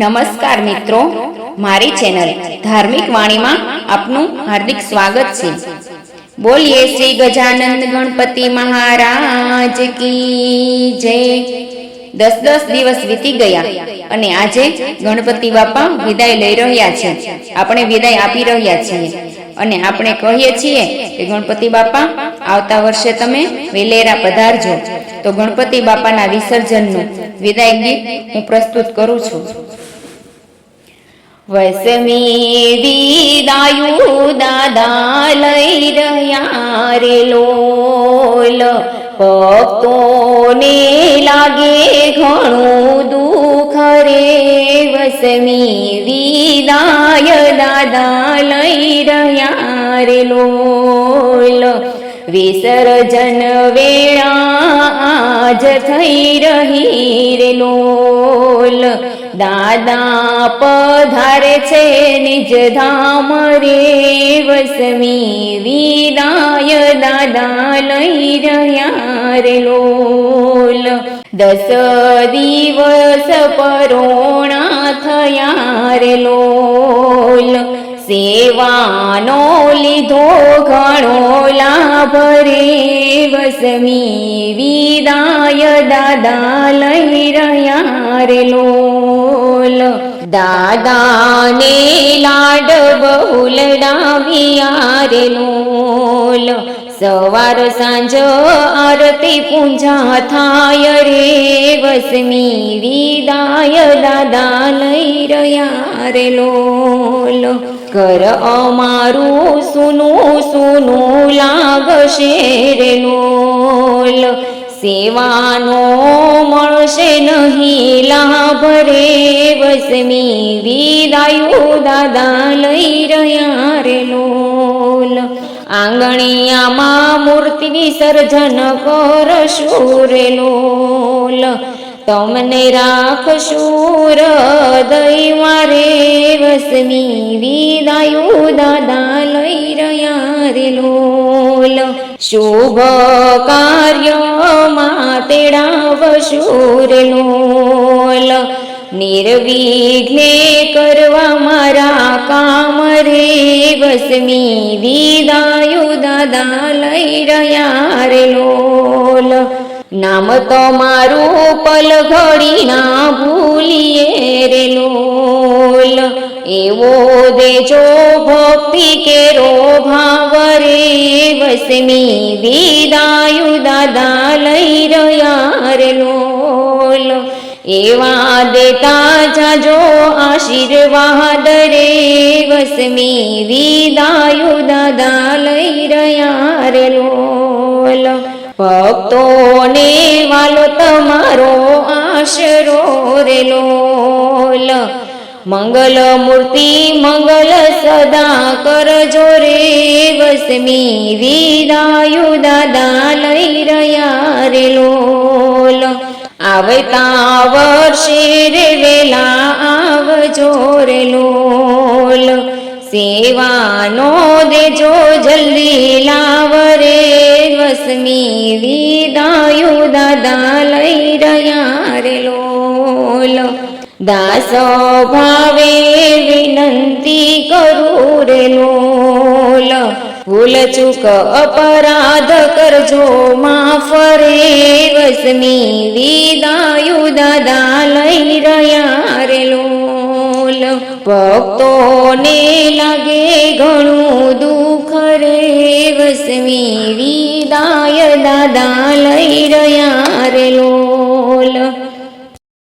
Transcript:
નમસ્કાર મિત્રો, મારી ચેનલ ધાર્મિક વાણીમાં આપનું હાર્દિક સ્વાગત છે. બોલીએ શ્રી ગજાનંદ ગણપતિ મહારાજ કી જય. દસ દસ દિવસ વીતી ગયા અને આજે ગણપતિ બાપા વિદાય લઈ રહ્યા છે. આપણે વિદાય આપી રહ્યા છીએ અને આપણે કહીએ છીએ કે ગણપતિ બાપા, આવતા વર્ષે તમે વેલેરા પધારજો. તો ગણપતિ બાપાના વિસર્જનનું વિદાય ગીત હું પ્રસ્તુત કરું છું. વસમી દાયુ દાદા લઈ રહ્યા રે લોલ ભક્તોને લાગે ઘણું દુઃખ રે વસમી વિદાય દાદા લઈ રહ્યા રે લોલ વિસર્જન વેળા આજ થઈ રહી રે લોલ દાદા પધારે છે નિજ ધામ રે વસમી વિદાય દાદા લઈ રહ્યા રે લોલ. દસ દિવસ પરોણા થયા રે લોલ. સેવાનો લીધો ઘણો લાભ રે. વસમી વિદાય દાદા લઈ રહ્યા રે લોલ. દાદાને લાડ બહુલડાવ્યા રે લોલ. સવાર સાંજ આરતી પૂજા થાય રે. વસમી વિદાય દાદા લઈ રહ્યા રે લોલ. ઘર અમારું સુનું સુનું લાગશે રે સેવાનો મળશે નહીં લાભ રે વસમી વિદાયો દાદા લઈ રહ્યા રે લોલ આંગણિયામાં મૂર્તિ વિસર્જન કરશું રે લોલ તમને રાખશું દૈવા રે વસમી વિદાયો દાદા લઈ રહ્યા રે લોલ. શુભ કાર્યમાં તેડાવશું રે લોલ. નિર્વિઘ્ને કરવા મારા કામ રે વસમી વિદાયો દાદા લઈ રહ્યા રે લોલ. નામ તમારું પલ ઘડી ના ભૂલીએ રે લોલ એવો દેજો ભક્તિ કેરો ભાવ રે વસમી વિદાયુ દાદા લઈ રહ્યા રે લોલ એવા દેતા જાજો આશીર્વાદ રે વસમી વિદાયુ દાદા લઈ રહ્યા રે લોલ ભક્તોને વાલો તમારો આશરો રે લોલ મંગલ મૂર્તિ મંગલ સદા કરજો રે વસમી વિદાયુ દાદા લઈ રહ્યા રે લોલ આવતા વર્ષે રે વેલા આવજો રે લોલ સેવાનો દેજો જલ્દી લાવ વસમી વિદાયુ દાદા લઈ રહ્યા રે લોલ દાસ ભાવે વિનંતી કરું રે લોલ ભૂલ ચૂક અપરાધ કરજો માફ રે વસમી વિદાયુ દાદા લઈ રહ્યા રે લોલ ભક્તોને લાગે ઘણું દુઃખ રે વસમી વિદાય દાદા લઈ રહ્યા રે લોલ